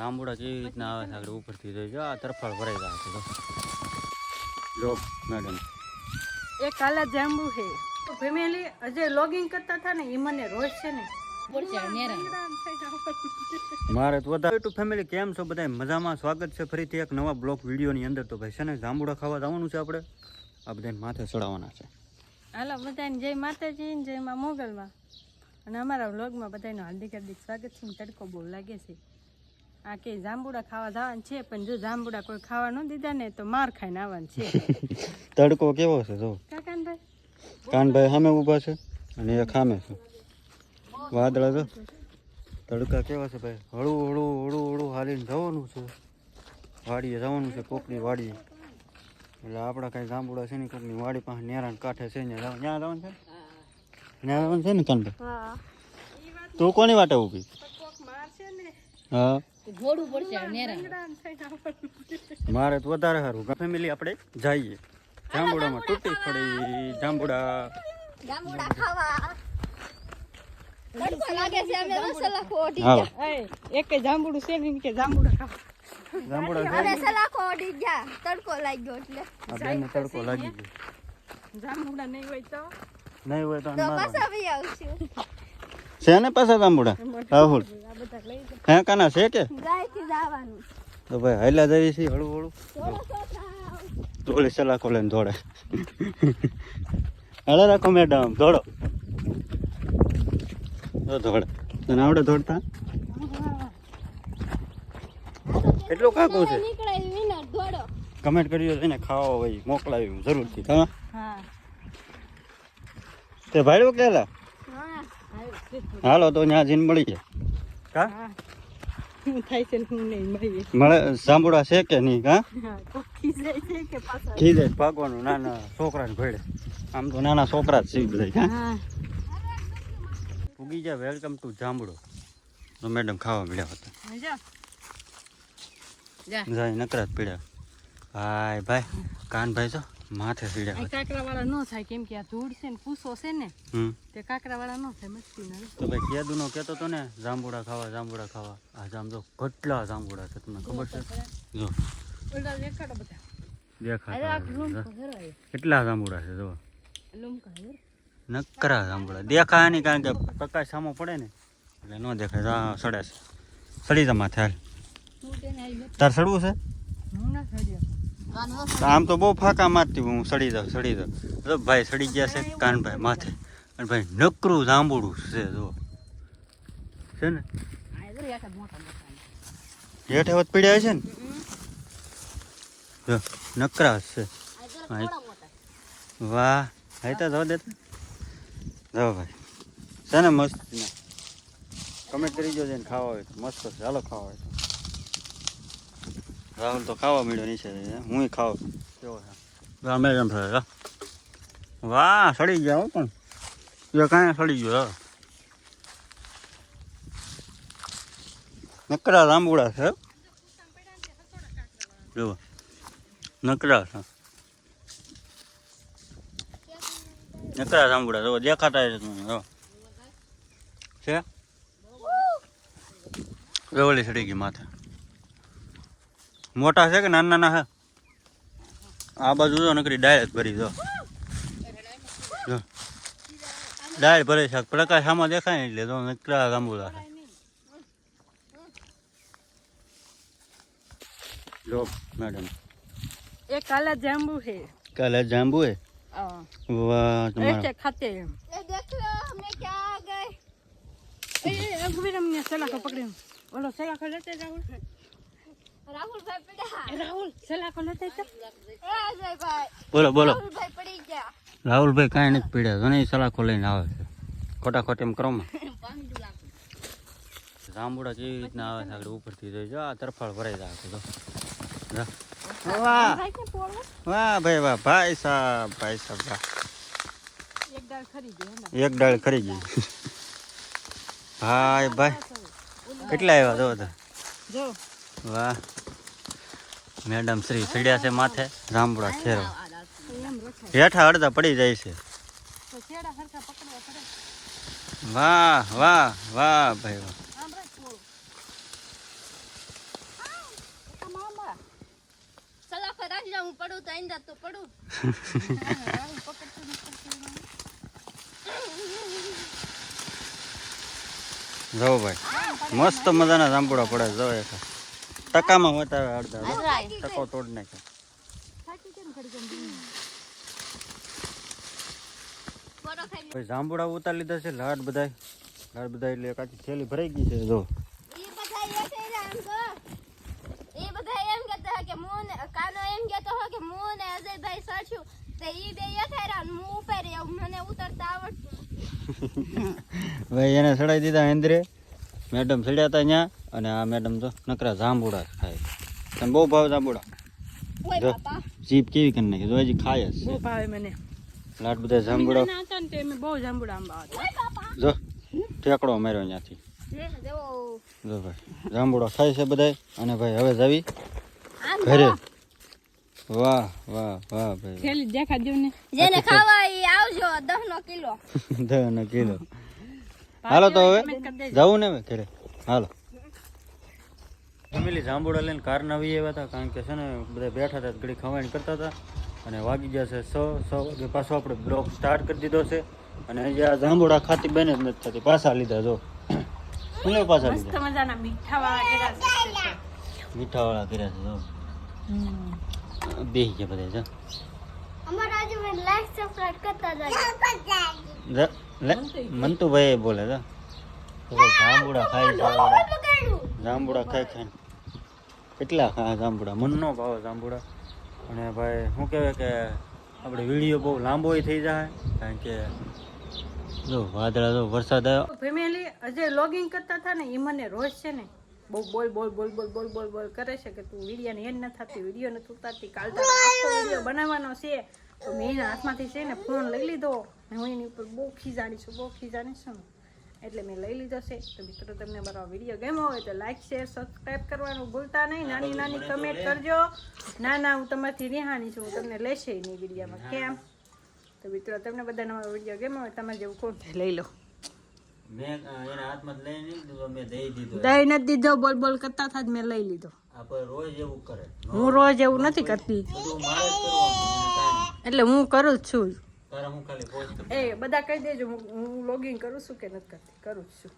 જાંબુડા કેવી રીતના આવે છે આગળ ઉપરથી જોઈ જો આ તરફાળ ભરાઈ જાય છે જો. મેડમ એ કાલા જાંબુ છે. તો ફેમિલી અજય લોગિંગ કરતા હતા ને એ મને રોજ છે ને. મારે તો વધારે ટુ ફેમિલી કેમ છો? બધા મજામાં? સ્વાગત છે ફરીથી એક નવા બ્લોગ વિડીયોની અંદર. તો ભાઈ છે ને જાંબુડા ખાવા જવાનું છે આપણે? આ બધાને માથે ચડાવવાના છે. હાલો બધાને જય માતાજી ને જય માં મોગલમાં. અને અમારા વ્લોગમાં બધાનું હાર્દિક હાર્દિક સ્વાગત છે તડકો બહુ લાગે છે. આ કે જાંબુડા ખાવા જવાનું છે પણ જો જાંબુડા કોઈ ખાવા ન દીધા ને તો માર ખાઈને આવવાનું છે. તડકો કેવો છે જો? કાકાનભાઈ? કાનભાઈ સામે ઊભા છે અને એ ખામે છે. વાદળા જો? તડકા કેવા છે ભાઈ? હળવું હળવું હળવું હળવું હાલીને જવાનું છે. વાડીએ જવાનું છે કોકની વાડીએ. એટલે આપણા કાંઈ જાંબુડા છે ને કોકની વાડી પાસે નેરાણ કાંઠે છે ને ત્યાં જવાનું છે? ત્યાં જવાનું છે ને કાનભાઈ? હા. તું કોની વાટે ઊભી? કોક મારશે ને. હા. ઘોડું પડશે થઈને મારે તો વધારે સારું ફેમિલી આપણે જઈએ. જાંબુડામાં તૂટી પડી. જાંબુડા. એકે જાંબુડું છે ને કે જાંબુડા ખાવા. જાંબુડા છે આ બેનને તડકો લાગી ગયો. જાંબુડા નહીં હોય તો? નહીં હોય તો આને મારવાનું. છે ને પાછા જાંબુડા રાહુલ. હે કાના છે કે? તો ભાઈ હાલ્યા જઈએ છે હળવું હળવું. ધોળી સલાખો લઈને દોડે હાલે રાખો મેડમ દોડો તો દોડે તને આવડે દોડતા એટલું કાકું છે? કમેન્ટ કર્યો છે ને ખાવા હોય મોકલાવ્યું જરૂરથી હા? હા. તે ભાઈ કેલા હાલો તો ત્યાં જઈને મળી જાય. હા. હું થાય છે ને હું નહીં મળીએ. મળે જાંબુડા છે કે નહીં કા? હા ખીજે ભાગવાનું નાના છોકરાને ભેડે આમ તો નાના છોકરા જ છે બધા હા હા. ઉગી જા વેલકમ ટુ જાંબુડો. તો મેડમ ખાવા મળ્યા હતા. જાય નકરા જ પીડ્યા. ભાઈ ભાઈ કાનભાઈ છો? માથે આ પીડ્યા કાકરા વાળા ન થાય કેમ કે આ ધૂળ છે ને પૂસો છે ને તે કાકરા વાળા ન થાય મસ્તી ના તો ભાઈ કેદુનો કહેતો તો ને જાંબુડા ખાવા જાંબુડા ખાવા. આ જામ જો કેટલા જાંબુડા છે તમને ખબર છે? જો. ઓલા દેખાડો બધા. કેટલા જાંબુડા છે જો. નકરા જાંબુડા. દેખાય નહીં કારણ કે પ્રકાશ સામો પડે ને એટલે ન દેખાય. સડે છે. સડી જા માથે હાલ. હું તેને આવી તાર સડવું છે? હું ના સડ્યો. આમ તો બહુ ફાંકા મારતી હું સડી જાઉં સડી જાઉં. તો ભાઈ, સડી ગયા છે કાનભાઈ માથે. અને ભાઈ નકરું જાંબુડું છે જો છે ને? હેઠે વત પીડ્યા છે ને? જો, નકરા છે વાહ હાઈ તો જવા દેતા જો ભાઈ. છે ને મસ્ત કમેન્ટ કરી જોજે ને ખાવા હોય તો મસ્ત છે. હાલો ખાવા હોય રાહુલ તો ખાવા મળ્યો નહીં છે હું ખાવ. કેવો છે? રામે એમ થાય વાહ સડી ગયા હો પણ. એ કાંઈ સડી ગયો હા. નકરા લાંબુડા છે જુઓ. નકરા છે. નકરા લાંબુડા જુઓ દેખાતા જ તમે જો છે? રવળી સડી ગઈ માથે. મોટા છે કે નાના નાના છે? આ બાજુ જો નકરી ડાયરેક્ટ ભરી જો. ડાયર ભરે શાક પ્રકાશ આમાં દેખાય એટલે તો નકરા ગાંબુલા છે. લો મેડમ એ કાલા જાંબુ છે. કાલા જાંબુ હે. પકડી ઓલો સલાહ લેતે જાઉં બોલો બોલો. રાહુલભાઈ કાંઈ નથી પીડ્યા. ઘણી સલાખો લઈને આવે છે. ખોટા ખોટ એમ કરો જાંબુડા જેવી રીતના આવે છે આગળ ઉપરથી જોઈ જો આ તરફાળ ભરાઈ જાય તો. જો. વાહ. ભાઈ વાહ ભાઈ સાહેબ ભાઈ સાહેબ વાહ. એક ડાળ ખરી ગઈ ભાઈ ભાઈ. કેટલા આવ્યા તો વાહ. મેડમ શ્રી ચડ્યા છે માથે. રામપુરા ખેરો. હેઠા અડધા પડી જાય છે. વાહ વાહ વાહ, ભાઈ, વાહ. જો ભાઈ. મસ્ત મજાના રામપુડા પડે જો ટકામાં વટાવે અડધા ટકો તોડ નાખે. ભાઈ જાંબુડા ઉતાર લીધા છે લાડ બધાય. લાડ બધાય એટલે કાચી થેલી ભરાઈ ગઈ છે જો. બધા બધા ભાઈ એને ચડાવી દીધા ઇન્દ્રે મેડમ ચડ્યા હતા ત્યાં અને આ મેડમ તો નકરા જાંબુડા ખાય. તને બહુ ભાવ જાંબુડા. જો બાપા. જીભ કેવી કરી નાખી? જોઈ હજી ખાય જ બહુ છે ભાવે મને. લાડ બધા જાંબુડા ને બહુ જાંબુડા આંબા જો ઠેકડો માર્યો ત્યાંથી જો. જો ભાઈ જાંબુડા ખાય છે બધાય. અને ભાઈ હવે જાવી ઘરે. વાહ વાહ વાહ ભાઈ. ખેલી દેખા દઉં ને. જેને ખાવા. ઈ આવજો 10 નો કિલો. દહનો કિલો. હાલો તો હવે જવું ને હવે ઘરે. હાલો. ફેમિલી જાંબુડા લઈને કાર નવી આવ્યા હતા કારણ કે છે ને બધા બેઠા હતા ઘડી ખવાણી કરતા હતા. અને વાગી ગયા છે સો સો વાગે પાછો આપણે બ્લોક સ્ટાર્ટ કરી દીધો છે. અને હજી આ જાંબુડા ખાતી બને જ નથી થતી પાછા લીધા જો. શું લેવા પાછા લીધા. મીઠા વાળા કર્યા છે. મીઠાવાળા કર્યા છે જો. બેસી ગયા બધા જો. અમારા આજે મેં લાઈક સબસ્ક્રાઇબ કરતા જાય જ- લે મંતુભાઈ બોલે તો જાંબુડા ખાઈ છે જાંબુડા ખાઈ ખાઈને. કેટલા ખા જાંબુડા? મનનો ભાવ જાંબુડા. અને ભાઈ, શું કહેવાય કે આપણે વીડિયો બહુ લાંબો થઈ જાય, કારણ કે જો વાદળા જો વરસાદ આવ્યો. ફેમિલી અજય લોગિંગ કરતા હતા ને એ મને રોજ છે ને, બહુ બોલ બોલ બોલ બોલ બોલ બોલ બોલ કરે છે કે તું વિડીયોને એન્ડ ન થતી, વીડિયો નથી ઉતારતી કાલ તારો આખો વીડિયો બનાવવાનો છે, તો મેં એના હાથમાંથી છે ને ફોન લઈ લીધો હું એની ઉપર બહુ ખીજાણી છું, બહુ ખીજાણી છું. એટલે મેં લઈ લીધો છે. તો મિત્રો તમને મારો વીડિયો ગમ્યો હોય તો લાઈક શેર સબસ્ક્રાઈબ કરવાનું ભૂલતા નહીં. નાની નાની કમેન્ટ કરજો. ના ના હું તમારાથી રિહાણી છું. હું તમને લેશે નહીં વિડીયામાં કેમ? તો મિત્રો તમને બધાનો મારો વીડિયો ગમ્યો હોય તમારે જેવું કોણ લઈ લો. દઈ નથી દીધો બોલ બોલ કરતા જ મેં લઈ લીધો. રોજ એવું કરે. હું રોજ એવું નથી કરતી. એટલે હું કરું જ છું. એ બધા કહી દેજો હું લોગિન કરું છું કે નથી કરતી? કરું જ છું.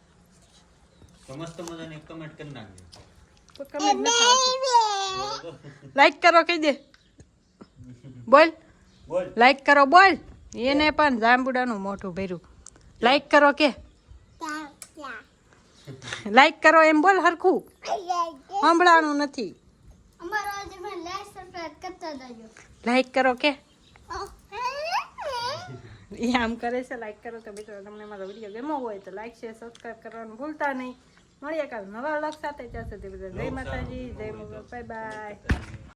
સમસ્ત મજાની કમેન્ટ કરી નાખજો. નથી લાઈક કરો કહી દે. બોલ. બોલ. લાઈક કરો બોલ. એને પણ જાંબુડાનું મોઢું ભર્યું. લાઈક કરો કે. લાઈક કરો એમ બોલ હરખું. સાંભળવાનું નથી. અમારા આજે મેં લાઈક સબસ્ક્રાઇબ કરતા જાજો. લાઈક કરો કે. એ આમ કરે છે લાઈક કરો તો મિત્રો તમને મારો વીડિયો ગમો હોય તો લાઈક શેર સબસ્ક્રાઈબ કરવાનું ભૂલતા નહીં. મળીએ કાલ નવા વ્લોગ સાથે ત્યાં સુધી બધા જય માતાજી જય મુગલ. Bye bye